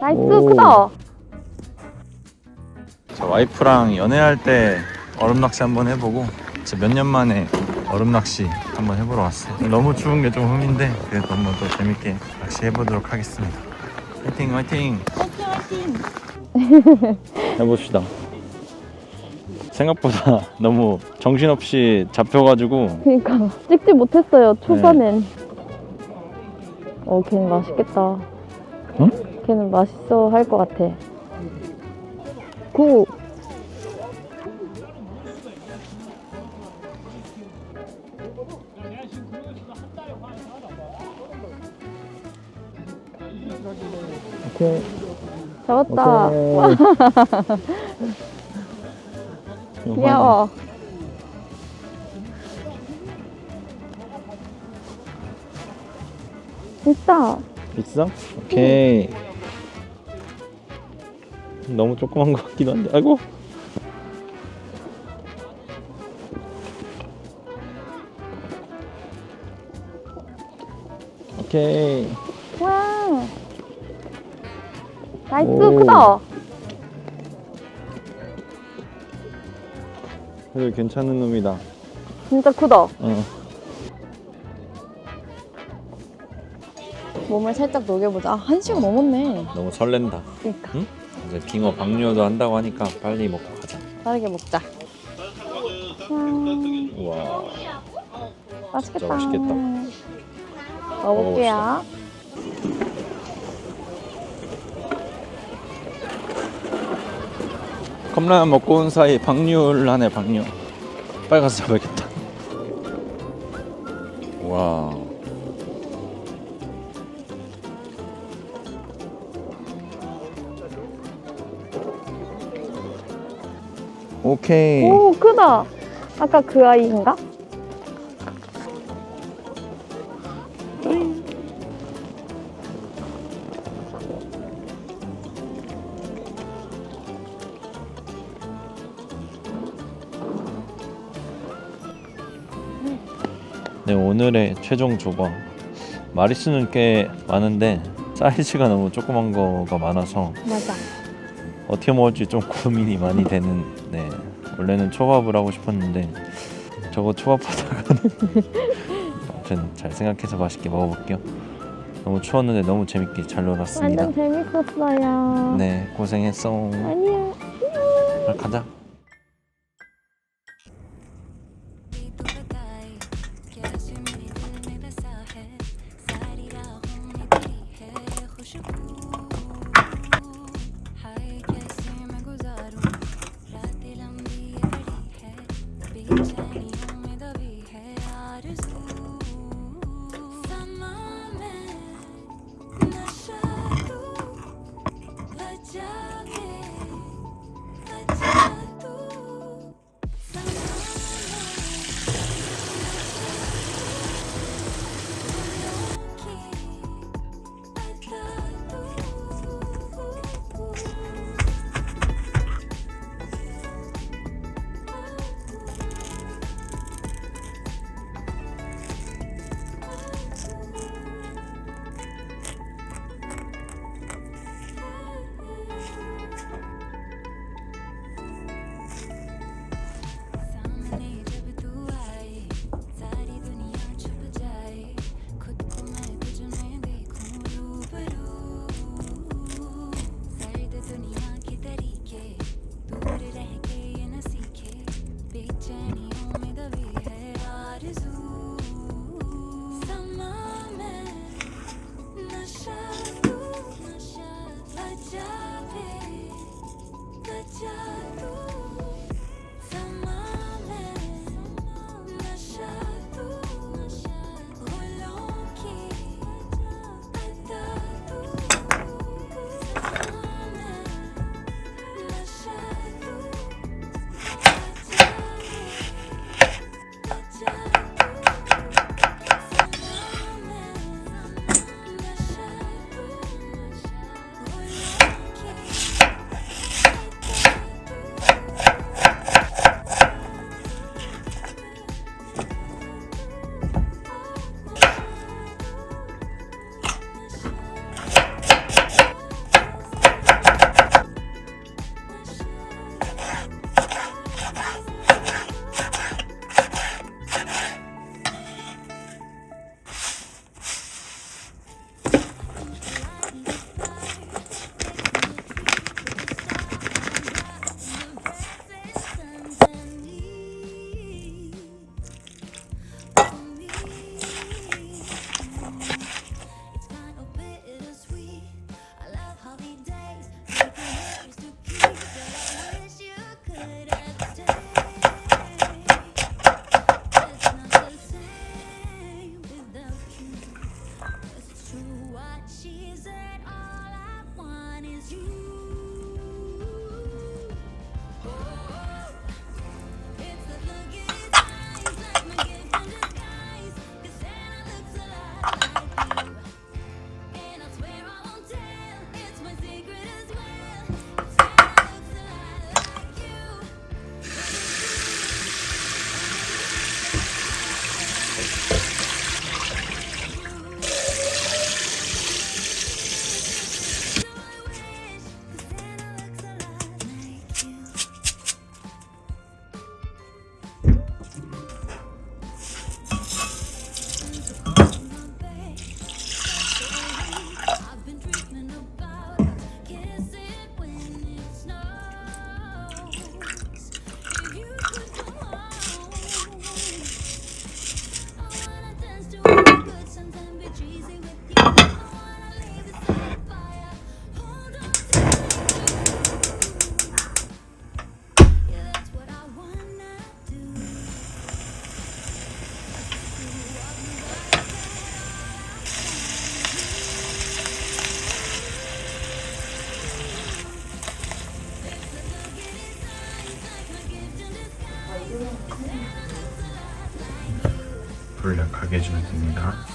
나이스 오. 크다. 저 와이프랑 연애할 때 얼음 낚시 한번 해보고 몇 년 만에 얼음 낚시 한번 해보러 왔어요. 너무 추운 게 좀 흠인데 그래도 한번 또 재밌게 낚시 해보도록 하겠습니다. 화이팅 화이팅! 해봅시다. 생각보다 너무 정신없이 잡혀가지고 그러니까 찍지 못했어요 네. 초반엔. 어 걔는 맛있겠다. 응? 걔는 맛있어 할 것 같아. 구. 오케이 잡았다. 귀여워. 있다. 있어? 오케이. 너무 조그만 것 같기도 한데. 아이고. 오케이. 와. 나이스 오. 크다. 그래도 괜찮은 놈이다. 진짜 크다. 어. 몸을 살짝 녹여보자. 아, 한 시간 넘었네. 너무 설렌다. 그러니까 응? 이제 빙어 방류도 한다고 하니까 빨리 먹고 가자. 빠르게 먹자. 음, 우와. 맛있겠다. 맛있겠다. 먹어볼게요. 컵라면 먹고 온 사이 방류를 하네 방류. 빨리 가서 잡아야겠다. 오케이. 오 크다. 아까 그 아이인가? 네 오늘의 최종 조거 마리수는 꽤 많은데 사이즈가 너무 조그만 거가 많아서 맞아. 어떻게 먹을지 좀 고민이 많이 되는 네. 원래는 초밥을 하고 싶었는데 저거 초밥하다가는 아무튼 잘 생각해서 맛있게 먹어볼게요. 너무 추웠는데 너무 재밌게 잘 놀았습니다. 완전 재밌었어요. 네 고생했어. 아니야. 자, 가자 she said all I want is you. 불 약하게 해주면 됩니다.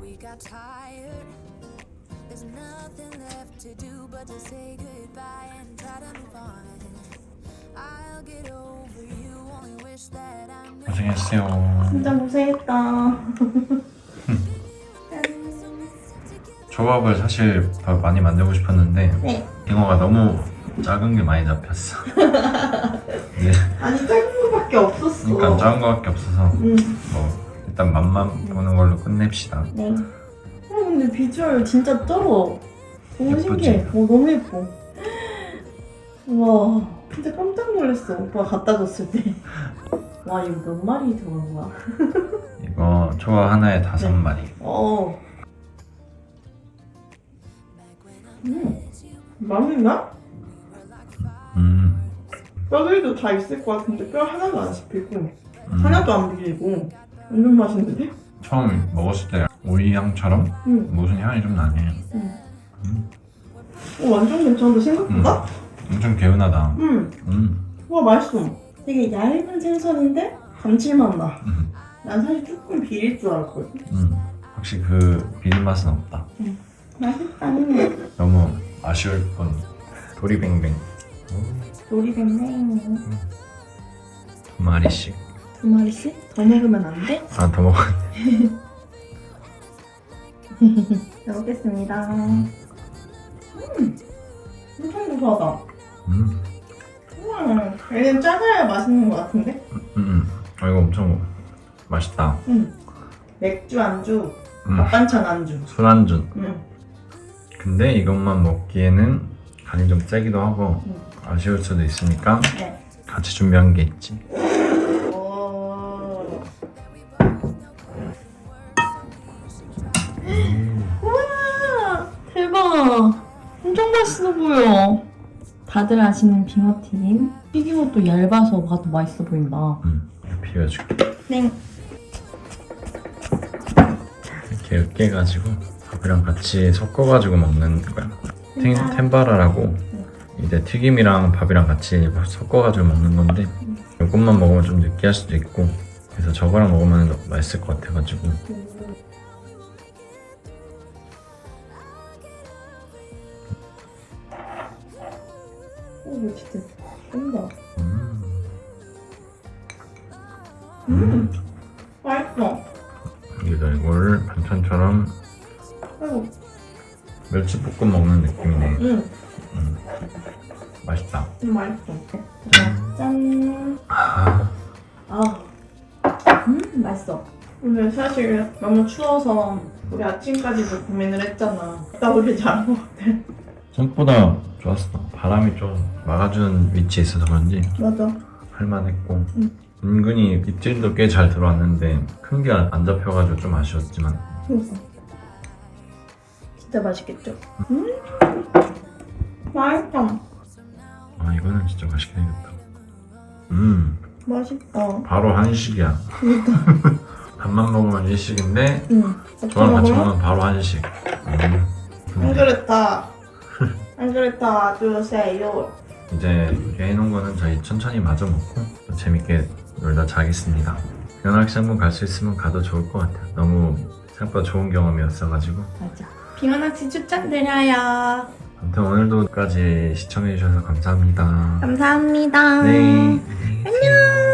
We got tired. There's nothing left to do but to say goodbye and try to move on. I'll get over you. Only wish that I knew. 고생했어요. 진짜 고생했다. 초밥을 사실 더 많이 만들고 싶었는데 네. 잉어가 너무 작은 게 많이 잡혔어. 네. 아니 짧은 거밖에 없었어. 그러니까 작은 거밖에 없어서 응. 뭐 일단 맛만 보는 걸로 끝냅시다. 네. 어 근데 비주얼 진짜 쩔어. 너무 예쁘지? 신기해. 어 너무 예뻐. 와 진짜 깜짝 놀랐어. 오빠가 갖다 줬을 때. 와 이거 몇 마리 들어간 거야? 이거 초밥 하나에 다섯 네. 마리. 어. 음. 맛있나? 음. 뼈들도 다 있을 것 같은데 뼈 하나도 안 씹히고 음. 하나도 안 비리고 완전 맛있는데? 처음 먹었을 때 오이 향처럼 응. 무슨 향이 좀 나네. 어, 완전 괜찮은데 생각보다? 엄청 개운하다. 응. 음. 와 맛있어. 되게 얇은 생선인데 감칠맛 나. 음. 난 사실 조금 비릴 줄 알았거든. 음. 확실히 그 비린 맛은 없다. 맛있다. 너무 아쉬울 뿐. 도리뱅뱅 요리 뱅뱅 두 마리씩. 두 마리씩 더 먹으면 안 돼? 아 더 먹어. 잘 먹겠습니다. 음, 엄청 고소하다. 음. 우와, 얘는 작아야 맛있는 것 같은데? 음. 음. 아 이거 엄청 맛있다. 응. 맥주 안주, 음. 밥 반찬 안주. 술안주. 응. 근데 이것만 먹기에는 간이 좀 세기도 하고 음. 아쉬울 수도 있으니까 네. 같이 준비한 게 있지. 맛있어 보여. 다들 아시는 빙어튀김? 튀김옷도 얇아서 봐도 맛있어 보인다. 음. 이거 비벼줄게. 네. 이렇게 으깨가지고 밥이랑 같이 섞어가지고 먹는 거야. 텐, 텐바라라고. 이제 튀김이랑 밥이랑 같이 섞어가지고 먹는 건데 이것만 먹으면 좀 느끼할 수도 있고 그래서 저거랑 먹으면 맛있을 것 같아가지고 오 이거 진짜 쩐다 음. 음 맛있어 여기다 이거를 반찬처럼 아이고 멸치볶음 먹는 느낌이네. 응 맛있다. 음, 맛있어 짠 아, 아, 음, 맛있어. 오늘 사실 너무 추워서 우리 아침까지도 고민을 했잖아. 나 우리 잘한 것 같아. 생각보다 좋았어. 바람이 좀 막아주는 위치에 있어서 그런지 맞아. 할만했고. 응. 은근히 입질도 꽤 잘 들어왔는데 큰 게 안 잡혀가지고 좀 아쉬웠지만. 그러니까. 진짜 맛있겠죠? 음. 맛있다. 아 이거는 진짜 맛있게 생겼다. 음. 맛있다. 바로 한식이야. 그러니까. 밥만 먹으면 일식인데 응. 저랑 같이 먹으면 바로 한식. 음. 안 근데 그랬다 안 그랬다 주세요. 이제 해놓은 거는 저희 천천히 마저 먹고 또 재밌게 놀다 자겠습니다. 연락시 한번 갈 수 있으면 가도 좋을 것 같아요. 너무 생각보다 좋은 경험이었어가지고. 맞아. 빙하낚시 추천드려요. 아무튼 오늘도까지 시청해주셔서 감사합니다. 감사합니다. 네. 안녕